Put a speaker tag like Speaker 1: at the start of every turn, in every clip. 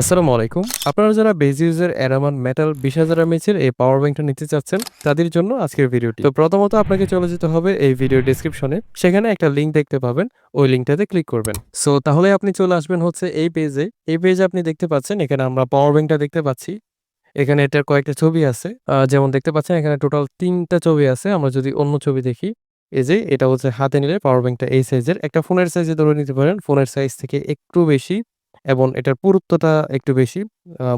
Speaker 1: আসসালামু আলাইকুম। আপনারা যারা বেজিউসের এরামান মেটাল ২০,০০০ এমএইচের এই পাওয়ার ব্যাংকটা নিতে চাচ্ছেন, তাদের জন্য আজকের ভিডিওটি। তো প্রথমত আপনাকে চলে যেতে হবে এই ভিডিও ডেসক্রিপশনে। সেখানে একটা লিঙ্ক দেখতে পাবেন। ওই লিঙ্কটাতে ক্লিক করবেন। সো তাহলে আপনি চলে আসবেন হচ্ছে এই পেজে। এই পেজে আপনি দেখতে পাচ্ছেন এখানে আমরা পাওয়ার ব্যাংকটা দেখতে পাচ্ছি। এখানে এটার কয়েকটা ছবি আছে। যেমন দেখতে পাচ্ছেন এখানে টোটাল তিনটা ছবি আছে। আমরা যদি অন্য ছবি দেখি, এই যে এটা হচ্ছে হাতে নিলে পাওয়ার ব্যাংকটা এই সাইজের। একটা ফোনের সাইজে ধরে নিতে পারেন। ফোনের সাইজ থেকে একটু বেশি এবং এটার পুরুত্বটা একটু বেশি।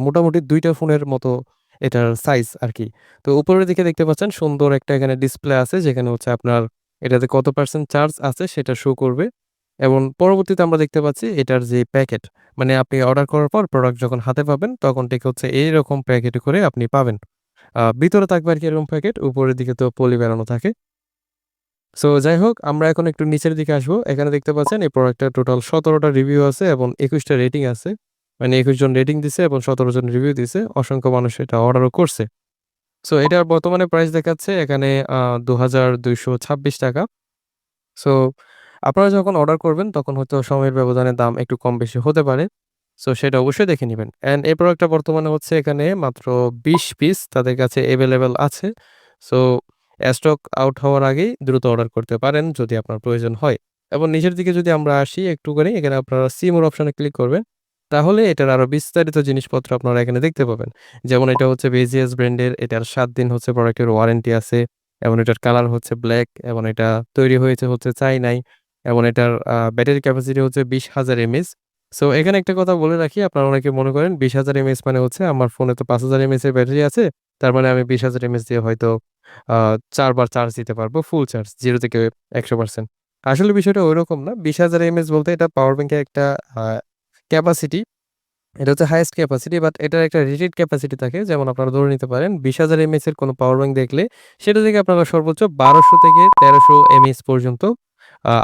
Speaker 1: মোটামুটি দুইটা ফোনের মতো এটার সাইজ আর কি তো উপরের দিকে দেখতে পাচ্ছেন সুন্দর একটা এখানে ডিসপ্লে আছে যেখানে হচ্ছে আপনার এটাতে কত পার্সেন্ট চার্জ আছে সেটা শো করবে। এবং পরবর্তীতে আমরা দেখতে পাচ্ছি এটার যে প্যাকেট, মানে আপনি অর্ডার করার পর প্রোডাক্ট যখন হাতে পাবেন তখন ঠিক হচ্ছে এইরকম প্যাকেট করে আপনি পাবেন। ভিতরে থাকবে আর কি এরকম প্যাকেট, উপরের দিকে তো পলি বেড়ানো থাকে। সো যাই হোক আমরা এখন একটু নিচের দিকে আসব। এখানে দেখতে পাচ্ছেন এই প্রোডাক্টটা টোটাল সতেরোটা রিভিউ আছে এবং একুশটা রেটিং আছে। মানে ২১ জন রেটিং দিছে এবং ১৭ জন রিভিউ দিছে। অসংখ্য মানুষ এটা অর্ডারও করছে। সো এটার বর্তমানে প্রাইস দেখাচ্ছে এখানে দু হাজার দুইশো ছাব্বিশ টাকা সো আপনারা যখন অর্ডার করবেন, তখন হয়তো সময়ের ব্যবধানে দাম একটু কম বেশি হতে পারে। সো সেটা অবশ্যই দেখে নিবেন। অ্যান্ড এই প্রোডাক্টটা বর্তমানে হচ্ছে এখানে মাত্র ২০ পিস তাদের কাছে অ্যাভেলেবেল আছে। সো স্টক আউট হওয়ার আগেই দ্রুত অর্ডার করতে পারেন যদি আপনার প্রয়োজন হয়। এবং নিচের দিকে যদি আমরা আসি একটুখানি এখানে আপনারা সি মোর অপশনে ক্লিক করবেন। তাহলে এটার আরও বিস্তারিত জিনিসপত্র আপনারা এখানে দেখতে পাবেন। যেমন এটা হচ্ছে বেজিয়াস ব্র্যান্ডের এটার সাত দিন হচ্ছে প্রোডাক্টের ওয়ারেন্টি আছে এবং এটার কালার হচ্ছে ব্ল্যাক এবং এটা তৈরি হয়েছে হচ্ছে চায়নায় এবং এটার ব্যাটারি ক্যাপাসিটি হচ্ছে ২০,০০০ এমএএইচ। সো এখানে একটা কথা বলে রাখি আপনারা অনেকে মনে করেন ২০,০০০ এমএএইচ মানে হচ্ছে আমার ফোনে তো ৫,০০০ এমএএইচ এর ব্যাটারি আছে। তার মানে আমি বিশ হাজার এমএস দিয়ে হয়তো ৪ চার্জ দিতে পারব ফুল চার্জ 0 থেকে ১০০% আসলে বিষয়টা ঐরকম না। বিশ হাজার এমএস বলতে এটা পাওয়ার ব্যাংকের একটা ক্যাপাসিটি। এটা হচ্ছে হাইয়েস্ট ক্যাপাসিটি বাট এটার একটা রেটেড ক্যাপাসিটি থাকে। যেমন আপনারা ধরে নিতে পারেন ২০,০০০ এমএএইচ এর কোনো পাওয়ার ব্যাংক দেখলে সেটা থেকে আপনারা সর্বোচ্চ বারোশো থেকে ১৩০০ এমএএইচ পর্যন্ত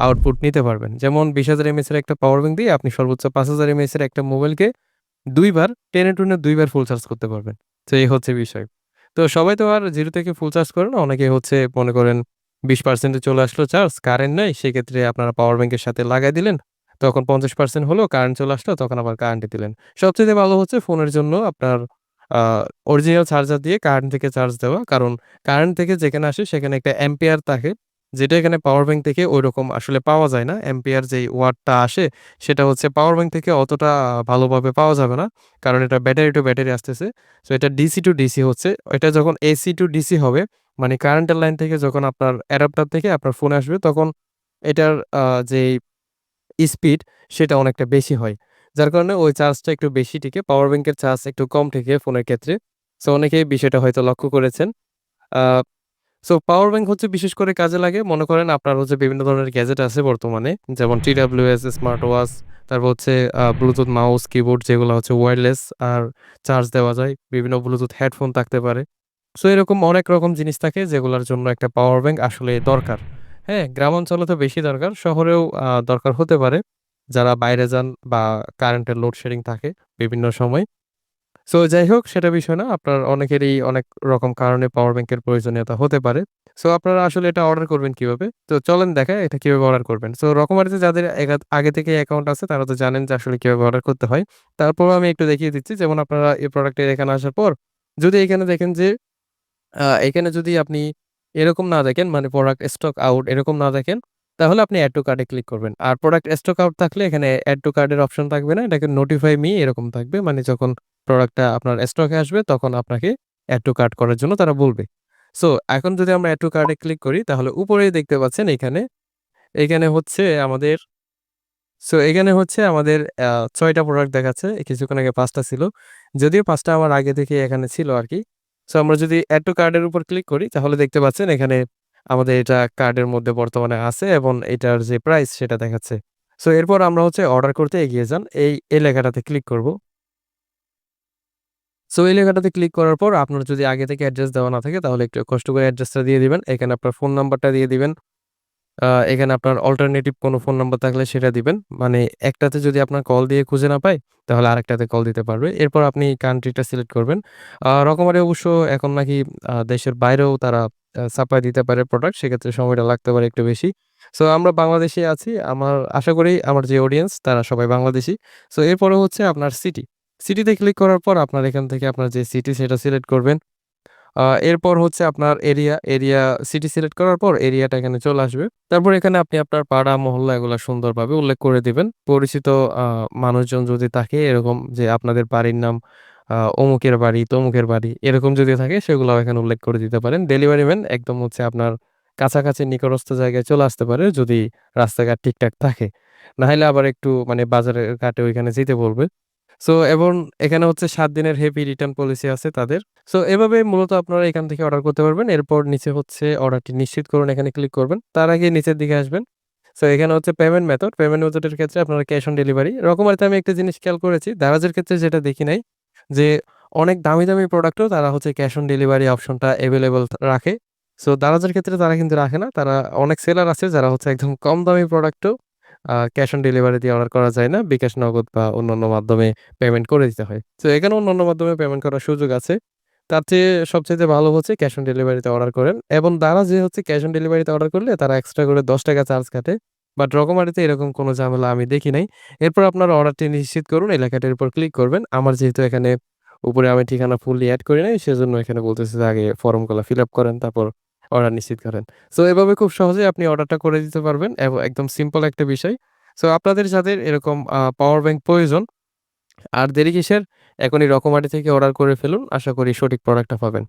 Speaker 1: আউটপুট নিতে পারবেন। যেমন ২০,০০০ এমএএইচ এর একটা পাওয়ার ব্যাংক দিয়ে আপনি সর্বোচ্চ ৫,০০০ এমএএইচ এর একটা মোবাইলকে দুইবার টেনে টুনে দুইবার ফুল চার্জ করতে পারবেন। তো এই হচ্ছে বিষয়। তো সবাই তো আর 0 থেকে ফুল চার্জ করে না। অনেকে হচ্ছে মনে করেন বিশ পার্সেন্টে চলে আসলো চার্জ, কারেন্ট নাই সেক্ষেত্রে আপনারা পাওয়ার ব্যাংকের সাথে লাগাই দিলেন। তখন ৫০% হলো কারেন্ট চলে আসলো তখন আবার কারেন্টে দিলেন। সবচাইতে ভালো হচ্ছে ফোনের জন্য আপনার অরিজিনাল চার্জার দিয়ে কারেন্ট থেকে চার্জ দেওয়া। কারণ কারেন্ট থেকে যেখানে আসে সেখানে একটা অ্যাম্পিয়ার থাকে। যেটা এখানে পাওয়ার ব্যাংক থেকে ঐরকম আসলে পাওয়া যায় না। অ্যাম্পিয়ার যেই ওয়াটটা আসে, সেটা হচ্ছে পাওয়ার ব্যাংক থেকে অতটা ভালোভাবে পাওয়া যাবে না। কারণ এটা ব্যাটারি টু ব্যাটারি আসতেছে। সো এটা ডিসি টু ডিসি হচ্ছে। এটা যখন এসি টু ডিসি হবে মানে কারেন্টের লাইন থেকে যখন আপনার অ্যাডাপ্টার থেকে আপনার ফোনে আসবে, তখন এটার যেই স্পিড সেটা অনেকটা বেশি হয়। যার কারণে ওই চার্জটা একটু বেশি টিকে। পাওয়ার ব্যাংকের চার্জ একটু কম টিকে ফোনের ক্ষেত্রে। সো অনেকেই বিষয়টা হয়তো লক্ষ্য করেছেন। সো পাওয়ার ব্যাংক হচ্ছে বিশেষ করে কাজে লাগে মনে করেন আপনার হচ্ছে বিভিন্ন ধরনের গ্যাজেট আছে বর্তমানে। যেমন টি এস স্মার্ট ওয়াচ, তারপর হচ্ছে ব্লুটুথ মাউস, কিবোর্ড যেগুলো হচ্ছে ওয়্যারলেস আর চার্জ দেওয়া যায়। বিভিন্ন ব্লুটুথ হেডফোন থাকতে পারে। সো এরকম অনেক রকম জিনিস থাকে যেগুলার জন্য একটা পাওয়ার ব্যাংক আসলে দরকার। হ্যাঁ? গ্রাম অঞ্চলে তো বেশি দরকার। শহরেও দরকার হতে পারে। যারা বাইরে যান বা কারেন্টের লোডশেডিং থাকে বিভিন্ন সময়। সো যাই হোক সেটা বিষয় না। আপনার অনেকেরই অনেক রকম কারণে পাওয়ার ব্যাংকের প্রয়োজনীয়তা হতে পারে। সো আপনারা আসলে এটা অর্ডার করবেন কীভাবে? তো চলেন দেখাই এটা কীভাবে অর্ডার করবেন। সো রকমারিতে যাদের আগে থেকেই অ্যাকাউন্ট আছে তারা তো জানেন যে আসলে কীভাবে অর্ডার করতে হয়। তারপরেও আমি একটু দেখিয়ে দিচ্ছি। যেমন আপনারা এই প্রোডাক্টের এখানে আসার পর যদি এখানে দেখেন যে এখানে যদি আপনি এরকম না দেখেন মানে প্রোডাক্ট স্টক আউট এরকম না দেখেন, তাহলে আপনি অ্যাড টু কার্ডে ক্লিক করবেন। আর প্রোডাক্ট স্টক আউট থাকলে এখানে অ্যাড টু কার্ডের অপশন থাকবে না। এটাকে নোটিফাই মি এরকম থাকবে। মানে যখন প্রোডাক্টটা আপনার স্টকে আসবে তখন আপনাকে অ্যাড টু কার্ড করার জন্য তারা বলবে। সো এখন যদি আমরা অ্যাড টু কার্ট এ ক্লিক করি তাহলে উপরেই দেখতে পাচ্ছেন এখানে, এখানে হচ্ছে আমাদের সো এখানে হচ্ছে আমাদের ছয়টা প্রোডাক্ট দেখাচ্ছে। কিছুক্ষণ আগে পাঁচটা ছিল। যদিও পাঁচটা আমার আগে থেকে এখানে ছিল আর কি সো আমরা যদি এড টু কার্ডের উপর ক্লিক করি তাহলে দেখতে পাচ্ছেন এখানে আমাদের এটা কার্ডের মধ্যে বর্তমানে আছে এবং এটার যে প্রাইস সেটা দেখাচ্ছে। সো এরপর আমরা হচ্ছে অর্ডার করতে এগিয়ে যান। এই, এলাকাটাতে ক্লিক করব। সো এই লেখাটাতে ক্লিক করার পর আপনার যদি আগে থেকে অ্যাড্রেস দেওয়া না থাকে তাহলে একটু কষ্ট করে অ্যাড্রেসটা দিয়ে দিবেন। এখানে আপনার ফোন নাম্বারটা দিয়ে দিবেন। এখানে আপনার অল্টারনেটিভ কোনো ফোন নাম্বার থাকলে সেটা দিবেন। মানে একটাতে যদি আপনার কল দিয়ে খুঁজে না পায়, তাহলে আরেকটাতে কল দিতে পারবে। এরপর আপনি কান্ট্রিটা সিলেক্ট করবেন। রকমারি অবশ্য এখন নাকি দেশের বাইরেও তারা সাপ্লাই দিতে পারে প্রোডাক্ট। সেক্ষেত্রে সময়টা লাগতে পারে একটু বেশি। সো আমরা বাংলাদেশে আছি। আমার, আশা করি আমার যে অডিয়েন্স তারা সবাই বাংলাদেশী। সো এরপরে হচ্ছে আপনার সিটি। সিটিতে ক্লিক করার পর আপনার এখান থেকে আপনার যে সিটি সেটা সিলেক্ট করবেন। এরপর হচ্ছে আপনার এরিয়া, এরিয়া সিটি সিলেক্ট করার পর এরিয়াটা এখানে চলে আসবে। তারপর এখানে আপনি আপনার পাড়া, মহল্লা এগুলা সুন্দরভাবে উল্লেখ করে দিবেন। পরিচিত মানুষজন যদি থাকে এরকম যে আপনাদের বাড়ির নাম অমুকের বাড়ি, তমুকের বাড়ি এরকম যদি থাকে সেগুলাও এখানে উল্লেখ করে দিতে পারেন। ডেলিভারি ম্যান একদম হচ্ছে আপনার কাছাকাছি নিকটস্থ জায়গায় চলে আসতে পারে যদি রাস্তাঘাট ঠিকঠাক থাকে। নাহলে আবার একটু মানে বাজারের ঘাটে ওইখানে যেতে বলবে। সো এবং এখানে হচ্ছে সাত দিনের হেভি রিটার্ন পলিসি আছে তাদের। সো এভাবে মূলত আপনারা এখান থেকে অর্ডার করতে পারবেন। এরপর নিচে হচ্ছে অর্ডারটি নিশ্চিত করুন এখানে ক্লিক করবেন। তার আগে নিচের দিকে আসবেন। সো এখানে হচ্ছে পেমেন্ট মেথড। পেমেন্ট মেথডের ক্ষেত্রে আপনারা ক্যাশ অন ডেলিভারি। রকমারিতে আমি একটা জিনিস খেয়াল করেছি। দারাজের ক্ষেত্রে যেটা দেখি নাই যে অনেক দামি, দামি প্রোডাক্টও তারা হচ্ছে ক্যাশ অন ডেলিভারি অপশনটা অ্যাভেলেবেল রাখে। সো দারাজের ক্ষেত্রে তারা কিন্তু রাখে না। তারা অনেক সেলার আছে যারা হচ্ছে একদম কম দামি প্রোডাক্টও ক্যাশ অন ডেলিভারি দিয়ে অর্ডার করা যায় না। বিকাশ নগদ বা অন্যান্য মাধ্যমে পেমেন্ট করে দিতে হয়। তো এখানে অন্যান্য মাধ্যমে পেমেন্ট করার সুযোগ আছে। তার চেয়ে সবচেয়ে ভালো হচ্ছে ক্যাশ অন ডেলিভারিতে অর্ডার করেন এবং তারা যে হচ্ছে ক্যাশ অন ডেলিভারিতে অর্ডার করলে তারা এক্সট্রা করে ৳১০ চার্জ কাটে। বাট রকমারিতে এরকম কোনো ঝামেলা আমি দেখি নাই। এরপর আপনার অর্ডারটি নিশ্চিত করুন। এই লেখাটির উপর ক্লিক করবেন। আমার যেহেতু এখানে উপরে আমি ঠিকানা ফুললি অ্যাড করি নাই, সেজন্য এখানে বলতেছে যে আগে ফর্মগুলা ফিল আপ করেন, তারপর অর্ডার নিশ্চিত করেন। সো, এভাবে খুব সহজেই আপনি অর্ডারটা করে দিতে পারবেন এবং একদম সিম্পল একটা বিষয়। সো, আপনাদের যাদের এরকম পাওয়ার ব্যাংক প্রয়োজন, আর দেরি কিসের? এখন এই রকমারি থেকে অর্ডার করে ফেলুন। আশা করি সঠিক প্রোডাক্টটা পাবেন।